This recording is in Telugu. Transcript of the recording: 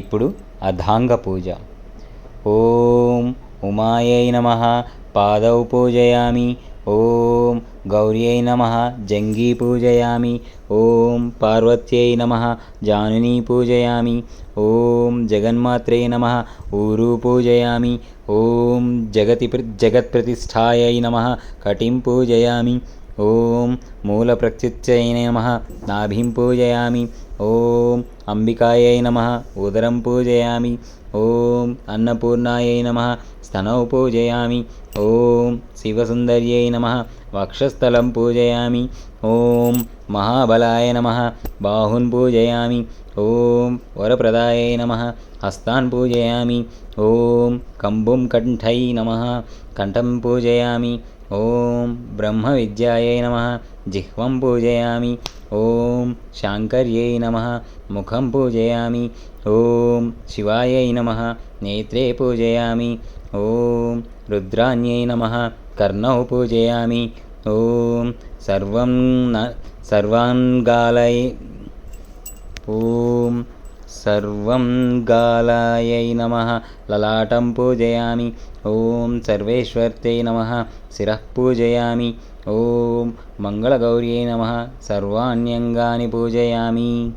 ఇప్పుడు అధాంగ పూజ ఓం ఉమాయై నమ పాదౌ పూజయామి. ఓం గౌర్యై నమ జంగీ పూజయామి. ఓం పార్వత్యై నమ జానునీ పూజయామి. ఓం జగన్మాత్రే నమ ఊరు పూజయామి. ఓం జగతి జగత్ప్రతిష్టాయై నమ కటిం పూజయామి. ఓం మూలప్రత్యుచ్చై నమ నాభిం పూజయామి. ఓం అంబికాయై నమ ఉదరం పూజయామి. ఓం అన్నపూర్ణాయై నమ స్తనౌ పూజయామి. ఓం శివసుందర్యై నమ వక్షస్థలం పూజయామి. ఓం మహాబలాయ నమ బాహున్ పూజయామి. ఓం వరప్రదాయై నమ హస్తాన్ పూజయామి. ఓం కంబుం కంఠై నమ కంఠం పూజయామి. ఓం బ్రహ్మ విద్యాయై నమ జిహ్వం పూజయామి. ఓం శాంకర్యై నమ. ముఖం పూజయామి. ఓం శివాయై నమ. నేత్రే పూజయామి. ఓం రుద్రాణ్యై నమ. కర్ణౌ పూజయామి. ఓం సర్వం సర్వాంగాలై ఓం సర్వం గాలాయై నమ. లలాటం పూజయామి. ఓం సర్వేశ్వర్తై నమ. శిరః పూజయామి. ఓం మంగళగౌర్యై నమ. సర్వాణ్యంగాని పూజయామి.